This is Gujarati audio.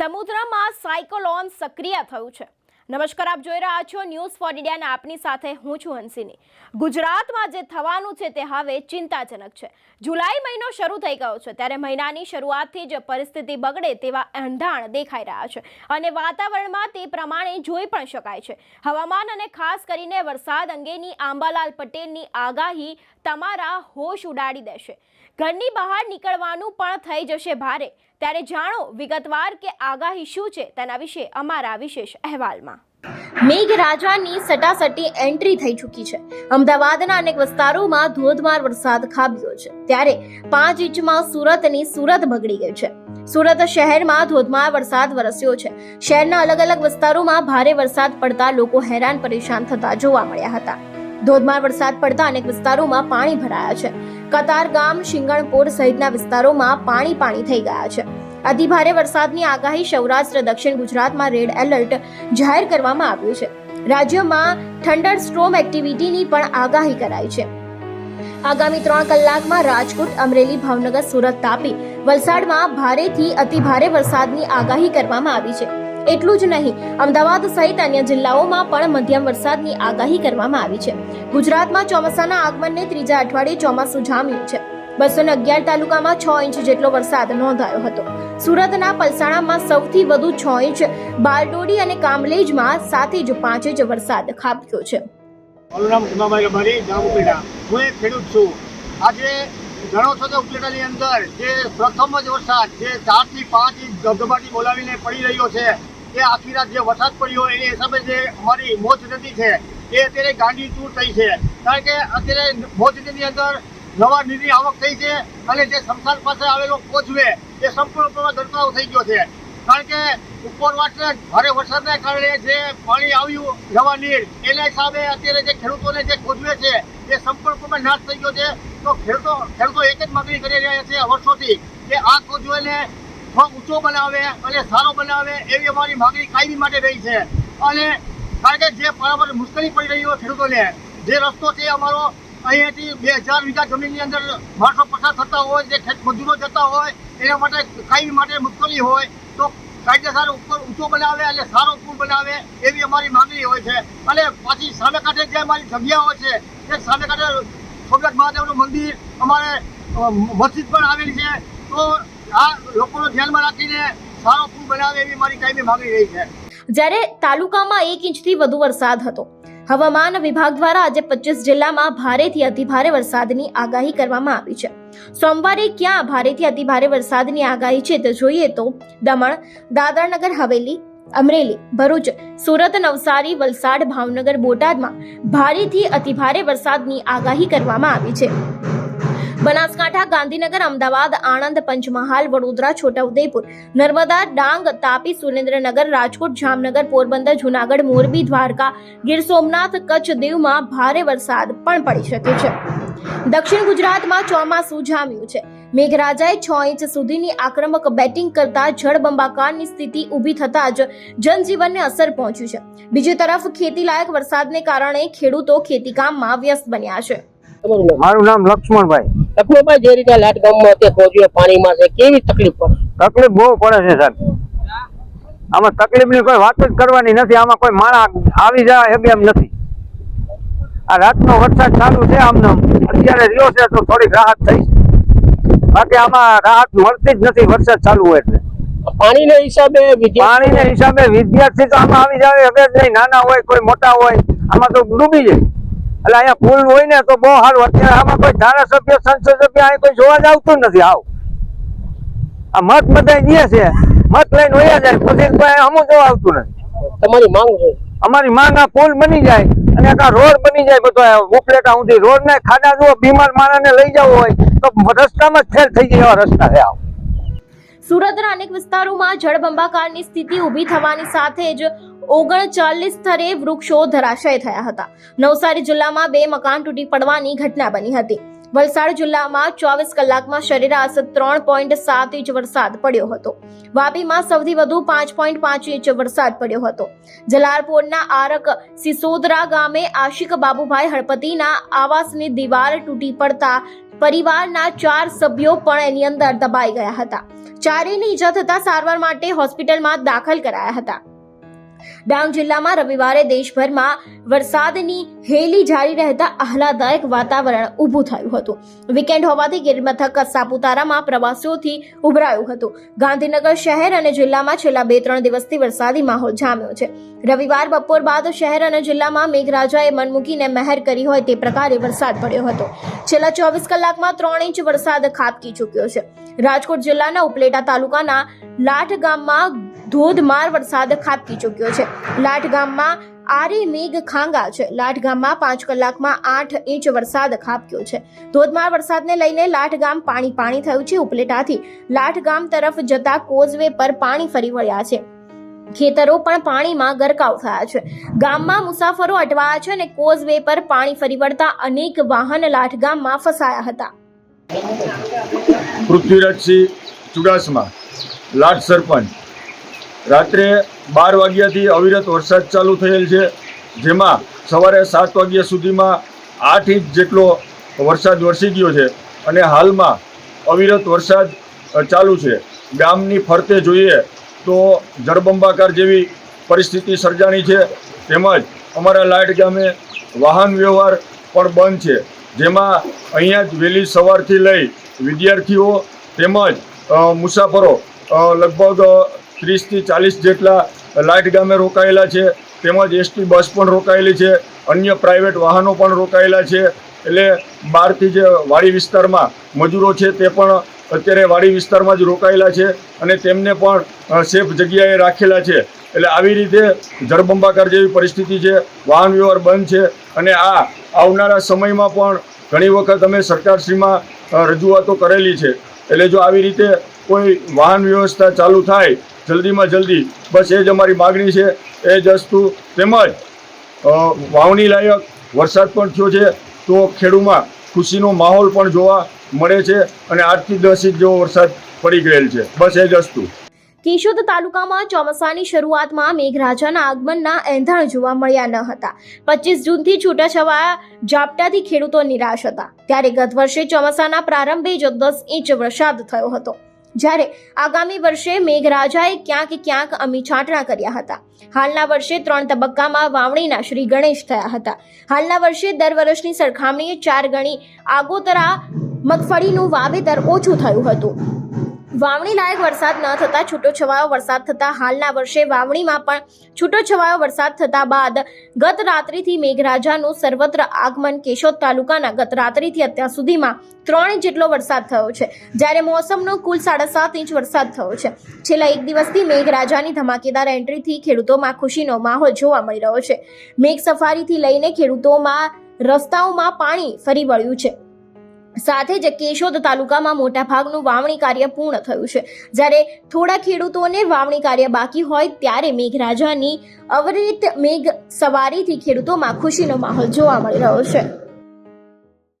સમુદ્રમાં સાયકોલોન સક્રિય થયું છે. નમસ્કાર, આપ જોઈ રહ્યા છો ન્યૂઝ ફોર ઇન્ડિયાને આપની સાથે હું છું હંસિની. ગુજરાતમાં જે થવાનું છે તે હવે ચિંતાજનક છે. જુલાઈ મહિનો શરૂ થઈ ગયો છે, ત્યારે મહિનાની શરૂઆતથી જ પરિસ્થિતિ બગડે તેવા અંધાણ દેખાઈ રહ્યા છે અને વાતાવરણમાં તે પ્રમાણે જોઈ પણ શકાય છે. હવામાન અને ખાસ કરીને વરસાદ અંગેની આંબાલાલ પટેલની આગાહી તમારા હોશ ઉડાડી દેશે. ઘરની બહાર નીકળવાનું પણ થઈ જશે ભારે. ત્યારે જાણો, વિગતવાર કે આગાહી શું છે તેના વિશે અમારા વિશેષ અહેવાલમાં. મેઘરાજાની સટાસટી એન્ટ્રી થઈ ચૂકી છે. અમદાવાદના અનેક વિસ્તારોમાં ધોધમાર વરસાદ ખાબક્યો છે. ત્યારે પાંચ ઇંચમાં સુરતની સુરત બગડી ગઈ છે. સુરત શહેરમાં ધોધમાર વરસાદ વરસ્યો છે. શહેરના અલગ અલગ વિસ્તારોમાં ભારે વરસાદ પડતા લોકો હેરાન પરેશાન થતા જોવા મળ્યા હતા. ધોધમાર વરસાદ પડતા અનેક વિસ્તારોમાં પાણી ભરાયા છે. કતાર ગામ, શિંગણપોર સહિતના વિસ્તારોમાં પાણી પાણી થઈ ગયા છે. અતિભારે વરસાદની આગાહી સૌરાષ્ટ્ર, દક્ષિણ ગુજરાતમાં રેડ એલર્ટ જાહેર કરવામાં આવ્યું છે. રાજ્યમાં થંડર સ્ટ્રોમ એક્ટિવિટીની પણ આગાહી કરાઈ છે. આગામી ત્રણ કલાકમાં રાજકોટ, અમરેલી, ભાવનગર, સુરત તાપી વલસાડમાં ભારેથી અતિભારે વરસાદની આગાહી કરવામાં આવી છે. એટલું જ નહીં, અમદાવાદ સહિત અન્ય જિલ્લાઓમાં પણ મધ્યમ વરસાદની આગાહી કરવામાં આવી છે. ગુજરાતમાં ચોમાસાના આગમનને ત્રીજા અઠવાડિયે ચોમાસું જામ્યું છે. બસો ને અગિયાર તાલુકામાં છ ઇંચ જેટલો વરસાદ નોંધાયો હતો. સુરતના પલસાણામાં સૌથી વધુ છ ઇંચ બારડોડી અને કામલેજમાં સાત ઇંચ, પાંચ ઇંચ વરસાદ ખાબક્યો છે. મારું નામ ભીમાભાઈ રબારી ગામ હું એક ખેડૂત છું. આજે જાણો છો કે ઉપલેટાની અંદર જે પ્રથમ જ વરસાદ, જે ચારથી પાંચ ઇંચ ધબધબાટી બોલાવીને પડી રહ્યો છે એ આખી રાત જે વરસાદ પડ્યો એ હિસાબે જે અમારી મોજ નદી છે, એ અત્યારે ગાંડી ચૂર થઈ છે. કારણ કે અત્યારે મોજ નદીની અંદર નવા નીરની આવક થઈ છે અને જે સંસાર પાસે આવેલો કોચવે એ સંપૂર્ણપણે ગરકાવ થઈ ગયો છે. કારણ કે ઉપરવાસને ભારે વરસાદના કારણે જે પાણી આવ્યું, નવા નીર, એના હિસાબે અત્યારે જે ખેડૂતોને જે કોજવે છે, એ સંપૂર્ણપણે નાશ થઈ ગયો છે. તો ખેડૂતો ખેડૂતો એક જ માગણી કરી રહ્યા છે વર્ષોથી કે આ થોડો ઊંચો બનાવે, અને સારો બનાવે, એવી અમારી માગણી કાયમી માટે રહી છે. અને કારણ કે જે બરાબર મુશ્કેલી પડી રહી હોય ખેડૂતોને, જે રસ્તો છે અમારો, અહીંયાથી બે હજાર વીઘા જમીનની અંદર માણસો પસાર થતા હોય, જે મજૂરો જતા હોય, એના માટે કાયમી માટે મુશ્કેલી હોય, તો કાયદેસર ઉપર ઊંચો બનાવે અને સારો પુલ બનાવે, એવી અમારી માંગણી હોય છે. અને પાછી સામે કાંઠે જે અમારી જગ્યાઓ છે, એ સામે કાંઠે સોમનાથ મહાદેવનું મંદિર, અમારે મસ્જિદ પણ આવેલી છે. તો આ ધ્યાનમાં રાખીને સારો પુલ બનાવે એવી મારી કાયમી માંગણી રહી છે. જ્યારે તાલુકામાં એક ઇંચથી વધુ વરસાદ હતો. હવામાન વિભાગ દ્વારા આજે પચીસ જિલ્લામાં ભારેથી અતિભારે વરસાદની આગાહી કરવામાં આવી છે. સોમવારે ક્યાં ભારેથી અતિભારે વરસાદની આગાહી છે તે જોઈએ તો દમણ, દાદરનગર, હવેલી, અમરેલી, ભરૂચ, સુરત, નવસારી, વલસાડ, ભાવનગર, બોટાદમાં ભારેથી અતિભારે વરસાદની આગાહી કરવામાં આવી છે. બનાસકાંઠા, ગાંધીનગર, અમદાવાદ, આણંદ, પંચમહાલ, વડોદરા, છોટાઉદેપુર, નર્મદા, ડાંગ, તાપી, સુરેન્દ્રનગર, રાજકોટ, જામનગર, પોરબંદર, જુનાગઢ, મોરબી, દ્વારકા, ગીર સોમનાથ, કચ્છ, દીવમાં ભારે વરસાદ પણ પડી શકે છે. દક્ષિણ ગુજરાતમાં ચોમાસું જામ્યું છે. મેઘરાજાએ છ ઇંચ સુધીની આક્રમક બેટિંગ કરતા જળબંબાકારની સ્થિતિ ઊભી થતા જ જનજીવનને અસર પહોંચી છે. બીજી તરફ ખેતીલાયક વરસાદને કારણે ખેડૂતો ખેતીકામમાં વ્યસ્ત બન્યા છે. તમારું નામ? મારું નામ લક્ષ્મણભાઈ. લક્ષ્મણભાઈ જે રીતે લાટ ગામમાં અત્યારે પહોંચ્યો પાણીમાં છે કેવી તકલીફ પડે? તકલીફ બહુ પડે છે સાહેબ. આમાં તકલીફની કોઈ વાત જ કરવાની નથી આમાં કોઈ માણા આવી જાય એમ એમ નથી. આ રાતનો વરસાદ ચાલુ છે આમને આમ. અત્યારે રહ્યો છે તો થોડીક રાહત થઈ બાકી આમાં રાહત મળતી જ નથી વરસાદ ચાલુ હોય એટલે. પાણીના હિસાબે પાણીના હિસાબે વિદ્યાર્થી તો આમાં આવી જાય જ નહીં. નાના હોય કોઈ મોટા હોય આમાં તો ડૂબી જાય. એટલે અહીંયા પુલ હોય ને તો બહુ સારું. અત્યારે આમાં કોઈ ધારાસભ્ય સંસદ સભ્ય અહીં કોઈ જોવા જ આવતું નથી આવ. આ મત બધા દે છે. મત લઈને હોય જાય. પછી કોઈ અમુક જોવા આવતું નથી. તમારી માંગ છે અમારી માંગ આ પુલ બની જાય અને આખા આ રોડ બની જાય બધો ઉપલેટા સુધી. રોડ ને ખાડા જુઓ બીમાર માણસને લઈ જવું હોય તો રસ્તામાં જ ફેર થઈ જાય એવા રસ્તા છે આવ. સુરતના અનેક વિસ્તારોમાં જળબંબાકારની સ્થિતિ ઊભી થવાની સાથે જ ઓગણચાલીસ સ્તરે વૃક્ષો ધરાશય થયા હતા. નવસારી જિલ્લામાં બે મકાન તૂટી પડવાની ઘટના બની હતી. વલસાડ જિલ્લામાં ચોવીસ કલાકમાં સરેરાશ ત્રણ પોઈન્ટ સાત ઇંચ વરસાદ પડ્યો હતો. વાપીમાં સૌથી વધુ પાંચ પોઈન્ટ પાંચ ઇંચ વરસાદ પડ્યો હતો. જલારપોરના આરક સિસોદરા ગામે આશિક બાબુભાઈ હળપતિના આવાસની દિવાલ તૂટી પડતા પરિવારના ચાર સભ્યો પણ એની અંદર દબાઈ ગયા હતા. ચારેયને ઈજા થતા સારવાર માટે હોસ્પિટલમાં દાખલ કરાયા હતા. ડાંગ જિલ્લામાં રવિવારે દેશભરમાં વરસાદની હેલી જારી રહેતા આહલાદાયક વાતાવરણ ઊભું થયું હતું. વીકેન્ડ હોવાથી ગિરમથક સાપુતારામાં પ્રવાસીઓથી ઉભરાયું હતું. ગાંધીનગર શહેર અને જિલ્લામાં છેલ્લા બે ત્રણ દિવસથી વરસાદી માહોલ જામ્યો છે. રવિવાર બપોર બાદ શહેર અને જિલ્લામાં મેઘરાજાએ મન મૂકીને મહેર કરી હોય તે પ્રકારે વરસાદ પડ્યો હતો. છેલ્લા ચોવીસ કલાકમાં ત્રણ ઇંચ વરસાદ ખાબકી ચૂક્યો છે. રાજકોટ જિલ્લાના ઉપલેટા તાલુકાના લાઠ ગામમાં ધોધમાર વરસાદ ખાબકી ચૂક્યો છે. લાઠ ગામમાં આરી મેઘ ખાંગા છે. લાઠ ગામમાં પાંચ કલાકમાં આઠ ઇંચ વરસાદ ખાબક્યો છે. ધોધમાર વરસાદને લઈને લાઠ ગામ પાણી પાણી થયું છે ઉપલેટાથી. લાઠ ગામ તરફ જતા કોઝવે પર પાણી ફરી વળ્યા છે. ખેતરો પણ પાણીમાં ગરકાવ થયા છે. ગામમાં મુસાફરો અટવાયા છે અને કોઝવે પર પાણી ફરી વળતા અનેક વાહન લાઠ ગામમાં ફસાયા હતા. પૃથ્વીરાજસિંહ ચુડાસમા લાઠ સરપંચ રાત્રે બાર વાગ્યાથી અવિરત વરસાદ ચાલુ થયેલ છે, જેમાં સવારે સાત વાગ્યા સુધીમાં આઠ ઇંચ જેટલો વરસાદ વરસી ગયો છે અને હાલમાં અવિરત વરસાદ ચાલુ છે. ગામની ફરતે જોઈએ તો જળબંબાકાર જેવી પરિસ્થિતિ સર્જાણી છે, તેમજ અમારા લાઇટ ગામે વાહન વ્યવહાર પણ બંધ છે, જેમાં અહીંયા જ વહેલી સવારથી લઈ વિદ્યાર્થીઓ તેમજ મુસાફરો લગભગ ત્રીસથી ચાલીસ જેટલા લાઇટ ગામે રોકાયેલા છે. તેમજ એસટી બસ પણ રોકાયેલી છે. અન્ય પ્રાઇવેટ વાહનો પણ રોકાયેલા છે. એટલે બહારથી જે વાડી વિસ્તારમાં મજૂરો છે તે પણ અત્યારે વાડી વિસ્તારમાં જ રોકાયેલા છે અને તેમને પણ સેફ જગ્યાએ રાખેલા છે. એટલે આવી રીતે જળબંબાકાર જેવી પરિસ્થિતિ છે. વાહન વ્યવહાર બંધ છે અને આ આવનારા સમયમાં પણ ઘણી વખત અમે સરકારશ્રીમાં રજૂઆતો કરેલી છે. એટલે જો આવી રીતે કોઈ વાહન વ્યવસ્થા ચાલુ થાય જલ્દીમાં જલ્દી. બસ એ જ અમારી માગણી છે, એ જ વસ્તુ. તેમજ વાવણી લાયક વરસાદ પણ થયો છે, તો ખેડૂમાં ખુશીનો માહોલ પણ જોવા મળે છે અને આઠથી દસ ઇંચ જેવો વરસાદ પડી ગયેલ છે. બસ એ જ વસ્તુ. કેશોદ તાલુકામાં ચોમાસાની શરૂઆતમાં મેઘરાજાના આગમનના એંધાણ જોવા મળ્યા ન હતા. પચીસ જૂનથી છૂટાછવાયા ઝાપટાથી ખેડૂતો નિરાશ હતા. ત્યારે ગત વર્ષે ચોમાસાના પ્રારંભે જ દસ ઇંચ વરસાદ થયો હતો. જ્યારે આગામી વર્ષે મેઘરાજાએ ક્યાંક ક્યાંક અમી છાંટણા કર્યા હતા. હાલના વર્ષે ત્રણ તબક્કામાં વાવણીના શ્રી ગણેશ થયા હતા. હાલના વર્ષે દર વર્ષની સરખામણીએ ચાર ગણી આગોતરા મગફળીનું વાવેતર ઓછું થયું હતું. વાવણી લાયક વરસાદ ન થતાં છૂટોછવાયો વરસાદ થતાં હાલના વર્ષે વાવણીમાં પણ છૂટોછવાયો વરસાદ થતા બાદ ગત રાત્રિથી મેઘરાજાનું સર્વત્ર આગમન કેશોદ તાલુકાના ગત રાત્રિથી અત્યાર સુધીમાં ત્રણ જેટલો વરસાદ થયો છે. જ્યારે મોસમનો કુલ સાડા સાત ઇંચ વરસાદ થયો છે. છેલ્લા એક દિવસથી મેઘરાજાની ધમાકેદાર એન્ટ્રીથી ખેડૂતોમાં ખુશીનો માહોલ જોવા મળી રહ્યો છે. મેઘ સફારીથી લઈને ખેડૂતોમાં રસ્તાઓમાં પાણી ફરી વળ્યું છે. સાથે જ કેશોદ તાલુકામાં મોટાભાગનું વાવણી કાર્ય પૂર્ણ થયું છે. જ્યારે થોડા ખેડૂતોને વાવણી કાર્ય બાકી હોય ત્યારે મેઘરાજાની અવરિત મેઘ સવારીથી ખેડૂતોમાં ખુશીનો માહોલ જોવા મળી રહ્યો છે.